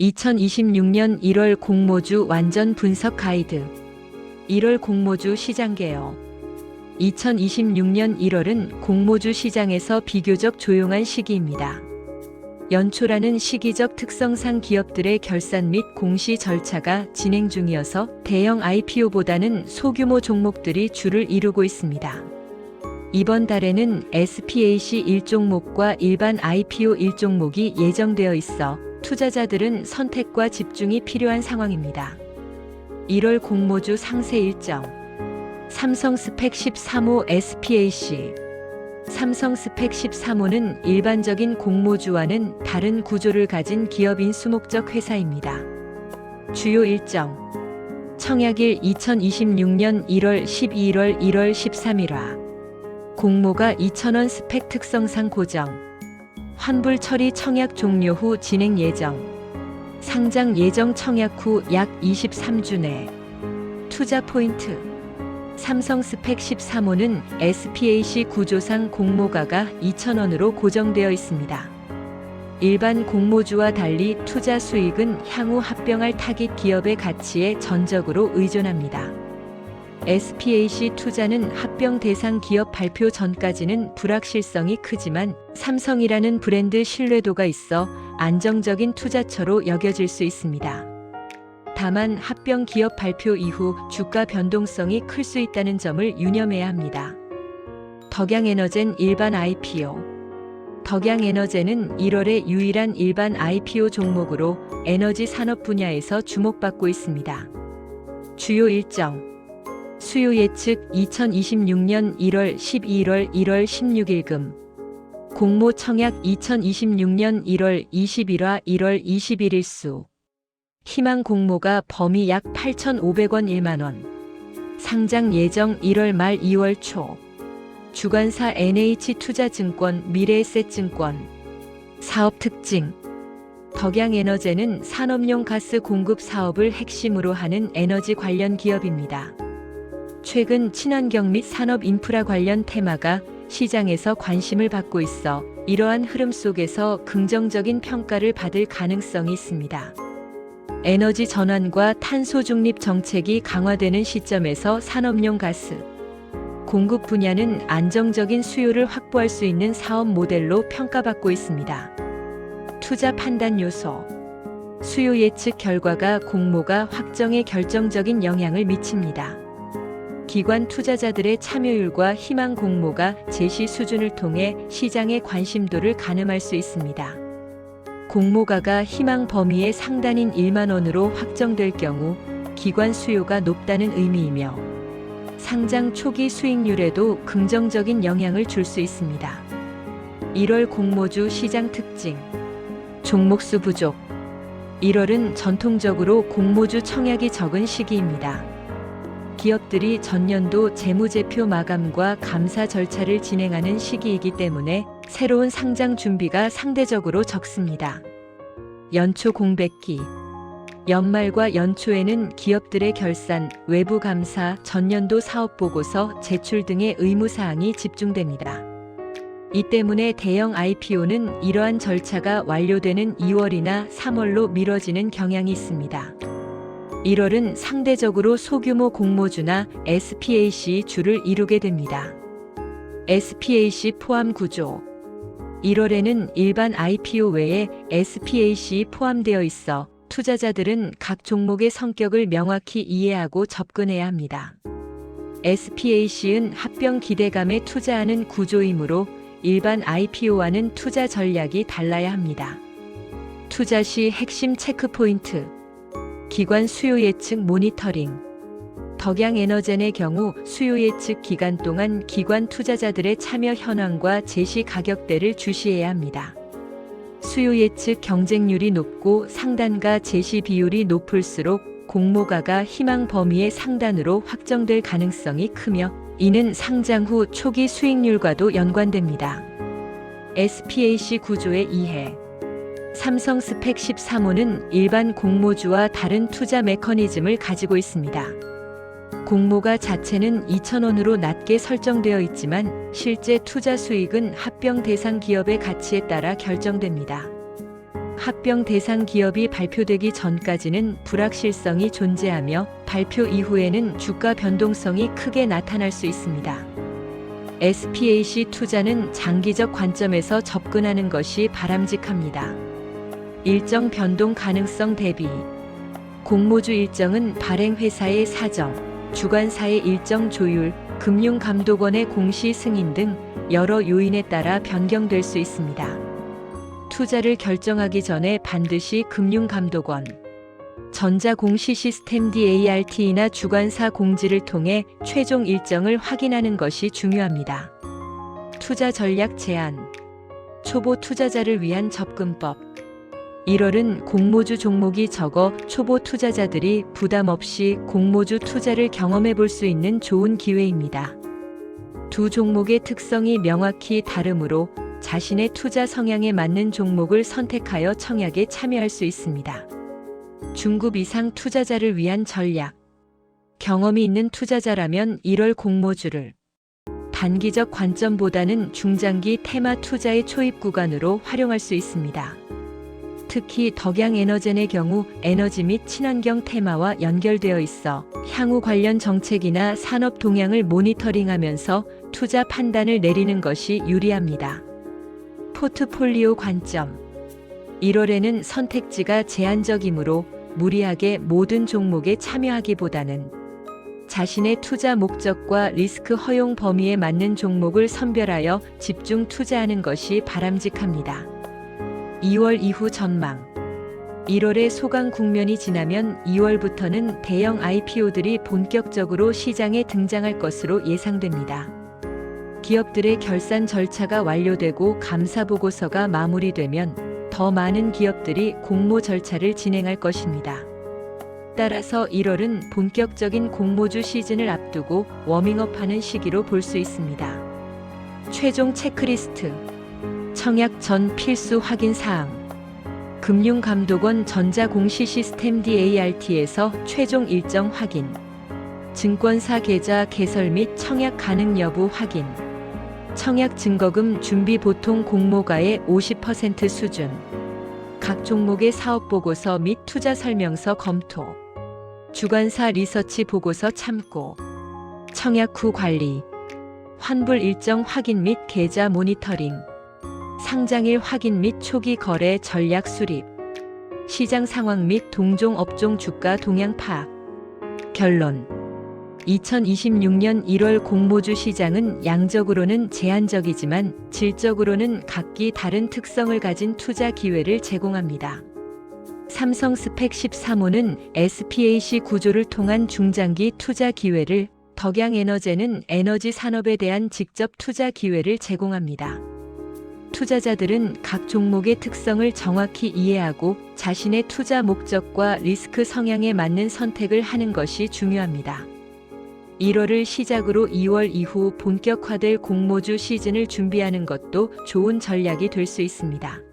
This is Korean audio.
2026년 1월 공모주 완전 분석 가이드 1월 공모주 시장 개요 2026년 1월은 공모주 시장에서 비교적 조용한 시기입니다. 연초라는 시기적 특성상 기업들의 결산 및 공시 절차가 진행 중이어서 대형 IPO보다는 소규모 종목들이 줄을 이루고 있습니다. 이번 달에는 SPAC 1종목과 일반 IPO 1종목이 예정되어 있어 투자자들은 선택과 집중이 필요한 상황입니다. 1월 공모주 상세 일정. 삼성 스펙 13호 SPAC 삼성 스펙 13호는 일반적인 공모주와는 다른 구조를 가진 기업인 수목적 회사입니다. 주요 일정. 청약일 2026년 1월 12일 1월 13일화. 공모가 2,000원 스펙 특성상 고정 환불 처리 청약 종료 후 진행 예정 상장 예정 청약 후 약 23주 내 투자 포인트 삼성 스펙 13호는 SPAC 구조상 공모가가 2,000원으로 고정되어 있습니다. 일반 공모주와 달리 투자 수익은 향후 합병할 타깃 기업의 가치에 전적으로 의존합니다. SPAC 투자는 합병 대상 기업 발표 전까지는 불확실성이 크지만 삼성이라는 브랜드 신뢰도가 있어 안정적인 투자처로 여겨질 수 있습니다. 다만 합병 기업 발표 이후 주가 변동성이 클 수 있다는 점을 유념해야 합니다. 덕양에너젠 일반 IPO 덕양에너젠은 1월의 유일한 일반 IPO 종목으로 에너지 산업 분야에서 주목받고 있습니다. 주요 일정 수요 예측 2026년 1월 12일 1월 16일금. 공모 청약 2026년 1월 21화 1월 21일 수. 희망 공모가 범위 약 8,500원 1만원. 상장 예정 1월 말 2월 초. 주관사 NH투자증권 미래에셋증권. 사업 특징. 덕양에너제는 산업용 가스 공급 사업을 핵심으로 하는 에너지 관련 기업입니다. 최근 친환경 및 산업 인프라 관련 테마가 시장에서 관심을 받고 있어 이러한 흐름 속에서 긍정적인 평가를 받을 가능성이 있습니다. 에너지 전환과 탄소 중립 정책이 강화되는 시점에서 산업용 가스 공급 분야는 안정적인 수요를 확보할 수 있는 사업 모델로 평가받고 있습니다. 투자 판단 요소 수요 예측 결과가 공모가 확정에 결정적인 영향을 미칩니다. 기관 투자자들의 참여율과 희망 공모가 제시 수준을 통해 시장의 관심도를 가늠할 수 있습니다. 공모가가 희망 범위의 상단인 1만 원으로 확정될 경우 기관 수요가 높다는 의미이며 상장 초기 수익률에도 긍정적인 영향을 줄 수 있습니다. 1월 공모주 시장 특징 종목수 부족 1월은 전통적으로 공모주 청약이 적은 시기입니다. 기업들이 전년도 재무제표 마감과 감사 절차를 진행하는 시기이기 때문에 새로운 상장 준비가 상대적으로 적습니다. 연초 공백기 연말과 연초에는 기업들의 결산, 외부 감사, 전년도 사업 보고서 제출 등의 의무 사항이 집중됩니다. 이 때문에 대형 IPO는 이러한 절차가 완료되는 2월이나 3월로 미뤄지는 경향이 있습니다. 1월은 상대적으로 소규모 공모주나 SPAC 주를 이루게 됩니다. SPAC 포함 구조 1월에는 일반 IPO 외에 SPAC 포함되어 있어 투자자들은 각 종목의 성격을 명확히 이해하고 접근해야 합니다. SPAC은 합병 기대감에 투자하는 구조이므로 일반 IPO와는 투자 전략이 달라야 합니다. 투자 시 핵심 체크 포인트 기관 수요 예측 모니터링 덕양 에너젠의 경우 수요 예측 기간 동안 기관 투자자들의 참여 현황과 제시 가격대를 주시해야 합니다. 수요 예측 경쟁률이 높고 상단과 제시 비율이 높을수록 공모가가 희망 범위의 상단으로 확정될 가능성이 크며 이는 상장 후 초기 수익률과도 연관됩니다. SPAC 구조의 이해 삼성 스펙 13호는 일반 공모주와 다른 투자 메커니즘을 가지고 있습니다. 공모가 자체는 2,000원으로 낮게 설정되어 있지만 실제 투자 수익은 합병 대상 기업의 가치에 따라 결정됩니다. 합병 대상 기업이 발표되기 전까지는 불확실성이 존재하며 발표 이후에는 주가 변동성이 크게 나타날 수 있습니다. SPAC 투자는 장기적 관점에서 접근하는 것이 바람직합니다. 일정 변동 가능성 대비 공모주 일정은 발행 회사의 사정, 주관사의 일정 조율, 금융감독원의 공시 승인 등 여러 요인에 따라 변경될 수 있습니다. 투자를 결정하기 전에 반드시 금융감독원, 전자공시 시스템 DART나 주관사 공지를 통해 최종 일정을 확인하는 것이 중요합니다. 투자 전략 제안, 초보 투자자를 위한 접근법. 1월은 공모주 종목이 적어 초보 투자자들이 부담 없이 공모주 투자를 경험해 볼 수 있는 좋은 기회입니다. 두 종목의 특성이 명확히 다르므로 자신의 투자 성향에 맞는 종목을 선택하여 청약에 참여할 수 있습니다. 중급 이상 투자자를 위한 전략. 경험이 있는 투자자라면 1월 공모주를 단기적 관점보다는 중장기 테마 투자의 초입 구간으로 활용할 수 있습니다. 특히 덕양 에너젠의 경우 에너지 및 친환경 테마와 연결되어 있어 향후 관련 정책이나 산업 동향을 모니터링하면서 투자 판단을 내리는 것이 유리합니다. 포트폴리오 관점 1월에는 선택지가 제한적이므로 무리하게 모든 종목에 참여하기보다는 자신의 투자 목적과 리스크 허용 범위에 맞는 종목을 선별하여 집중 투자하는 것이 바람직합니다. 2월 이후 전망 1월의 소강 국면이 지나면 2월부터는 대형 IPO들이 본격적으로 시장에 등장할 것으로 예상됩니다. 기업들의 결산 절차가 완료되고 감사 보고서가 마무리되면 더 많은 기업들이 공모 절차를 진행할 것입니다. 따라서 1월은 본격적인 공모주 시즌을 앞두고 워밍업하는 시기로 볼 수 있습니다. 최종 체크리스트 청약 전 필수 확인 사항. 금융감독원 전자공시 시스템 DART에서 최종 일정 확인. 증권사 계좌 개설 및 청약 가능 여부 확인. 청약 증거금 준비 보통 공모가의 50% 수준. 각 종목의 사업 보고서 및 투자 설명서 검토. 주관사 리서치 보고서 참고. 청약 후 관리. 환불 일정 확인 및 계좌 모니터링 상장일 확인 및 초기 거래 전략 수립, 시장 상황 및 동종 업종 주가 동향 파악. 결론. 2026년 1월 공모주 시장은 양적으로는 제한적이지만 질적으로는 각기 다른 특성을 가진 투자 기회를 제공합니다. 삼성 스펙 13호는 SPAC 구조를 통한 중장기 투자 기회를, 덕양 에너제는 에너지 산업에 대한 직접 투자 기회를 제공합니다. 투자자들은 각 종목의 특성을 정확히 이해하고 자신의 투자 목적과 리스크 성향에 맞는 선택을 하는 것이 중요합니다. 1월을 시작으로 2월 이후 본격화될 공모주 시즌을 준비하는 것도 좋은 전략이 될 수 있습니다.